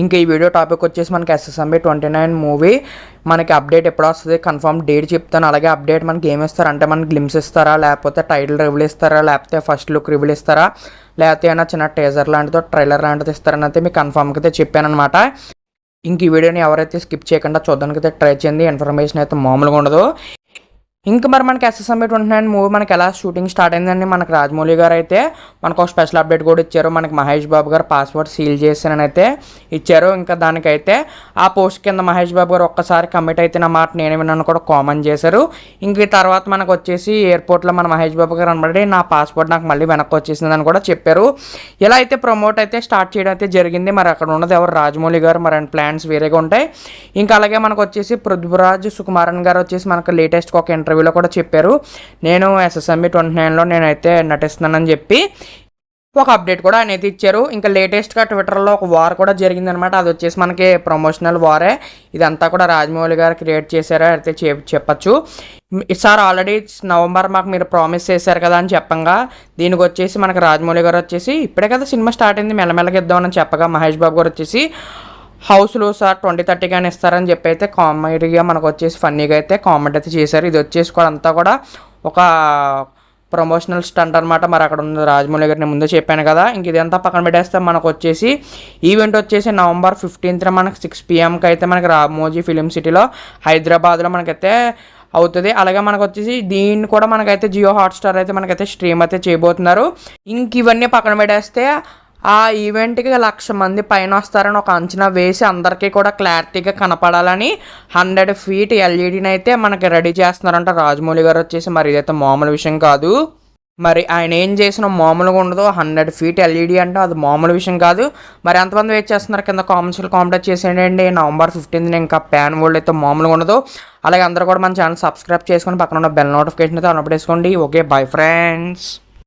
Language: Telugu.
ఇంకా ఈ వీడియో టాపిక్ వచ్చేసి మనకి ఎస్ఎస్ఎంబి ట్వంటీ నైన్ మూవీ. మనకి అప్డేట్ ఎప్పుడు వస్తుంది? కన్ఫర్మ్ డేట్ చెప్తాను. అలాగే అప్డేట్ మనకి ఏమి ఇస్తారు? అంటే మనకి గ్లిమ్స్ ఇస్తారా? లేకపోతే టైటిల్ రివీల్ ఇస్తారా? లేకపోతే ఫస్ట్ లుక్ రివీల్ ఇస్తారా? లేకపోతే ఏమైనా చిన్న టేజర్ లాంటిదో ట్రైలర్ లాంటిది ఇస్తారని అయితే మీకు కన్ఫర్మ్కి అయితే చెప్పాను అనమాట ఇంక ఈ వీడియోని ఎవరైతే స్కిప్ చేయకుండా చూడడానికి అయితే ట్రై చేయండి. ఇన్ఫర్మేషన్ అయితే మామూలుగా ఉండదు. ఇంకా మరి మనకి ఎస్ఎస్ ట్వంటీ ఉంటున్నాయండి మూవీ మనకి ఎలా షూటింగ్ స్టార్ట్ అయిందండి? మనకి రాజమౌళి గారు అయితే మనకు ఒక స్పెషల్ అప్డేట్ కూడా ఇచ్చారు. మనకి మహేష్ బాబు గారు పాస్వర్డ్ సీల్ చేశానని అయితే ఇచ్చారు. ఇంకా దానికైతే ఆ పోస్ట్ కింద మహేష్ బాబు గారు ఒక్కసారి కమిట్ అయితే నా మాట నేను విన్నాను కూడా కామెంట్ చేశారు. ఇంక తర్వాత మనకు వచ్చేసి ఎయిర్పోర్ట్లో మన మహేష్ బాబు గారు అనబడి నా పాస్పోర్ట్ నాకు మళ్ళీ వెనక్కి వచ్చేసిందని కూడా చెప్పారు. ఇలా అయితే ప్రమోట్ అయితే స్టార్ట్ చేయడం అయితే జరిగింది. మరి అక్కడ ఉన్నది ఎవరు? రాజమౌళి గారు. మరి ప్లాన్స్ వేరేగా ఉంటాయి. ఇంకా అలాగే మనకు వచ్చేసి పృథ్వరాజ్ సుకుమారన్ గారు వచ్చేసి మనకు లేటెస్ట్ ఒక ఇంటర్వ్యూలో కూడా చెప్పారు. నేను ఎస్ఎస్ఎంబి ట్వంటీ నైన్లో నేనైతే నటిస్తున్నానని చెప్పి ఒక అప్డేట్ కూడా ఆయన అయితే ఇచ్చారు. ఇంకా లేటెస్ట్గా ట్విట్టర్లో ఒక వార్ కూడా జరిగిందనమాట అది వచ్చేసి మనకి ప్రమోషనల్ వారే ఇదంతా కూడా రాజమౌళి గారు క్రియేట్ చేశారో అయితే చె చెప్పచ్చు. సార్ ఆల్రెడీ నవంబర్ మాకు మీరు ప్రామిస్ చేశారు కదా అని చెప్పంగా. దీనికి వచ్చేసి మనకి రాజమౌళి గారు వచ్చేసి ఇప్పుడే కదా సినిమా స్టార్ట్ అయింది మెల్లమెల్లగా ఇద్దామని చెప్పగా. మహేష్ బాబు గారు వచ్చేసి హౌస్లో సార్ ట్వంటీ థర్టీ కానీ ఇస్తారని చెప్పి అయితే కామెడీగా మనకు వచ్చేసి ఫన్నీగా అయితే కామెంట్ అయితే చేశారు. ఇది వచ్చేసి కూడా అంతా కూడా ఒక ప్రమోషనల్ స్టంట్ అనమాట మరి అక్కడ ఉన్న రాజమౌళి గారిని ముందే చెప్పాను కదా. ఇంక ఇదంతా పక్కన పెట్టేస్తే మనకు వచ్చేసి ఈవెంట్ వచ్చేసి నవంబర్ ఫిఫ్టీన్త్న మనకి సిక్స్ పిఎంకి అయితే మనకి రామోజీ ఫిలిం సిటీలో హైదరాబాద్లో మనకైతే అవుతుంది. అలాగే మనకు వచ్చేసి దీన్ని కూడా మనకైతే జియో హాట్స్టార్ అయితే మనకైతే స్ట్రీమ్ అయితే చేయబోతున్నారు. ఇంక ఇవన్నీ పక్కన పెట్టేస్తే ఆ ఈవెంట్కి లక్ష మంది పైన వస్తారని ఒక అంచనా వేసి అందరికీ కూడా క్లారిటీగా కనపడాలని హండ్రెడ్ ఫీట్ ఎల్ఈడిని అయితే మనకి రెడీ చేస్తున్నారంట రాజమౌళి గారు వచ్చేసి. మరి ఇదైతే మామూలు విషయం కాదు. మరి ఆయన ఏం చేసిన మామూలుగా ఉండదు. హండ్రెడ్ ఫీట్ ఎల్ఈడి అంటే అది మామూలు విషయం కాదు. మరి ఎంతమంది వెయిట్ చేస్తున్నారు కింద కామెంట్స్లో కామెంట్ చేసేయండి నవంబర్ ఫిఫ్టీన్త్ ఇంకా ప్యాన్ వరల్డ్ అయితే మామూలుగా ఉండదు. అలాగే అందరూ కూడా మన ఛానల్ సబ్స్క్రైబ్ చేసుకొని పక్కన ఉన్న బెల్ నోటిఫికేషన్ అయితే అనపడేసుకోండి ఓకే బై ఫ్రెండ్స్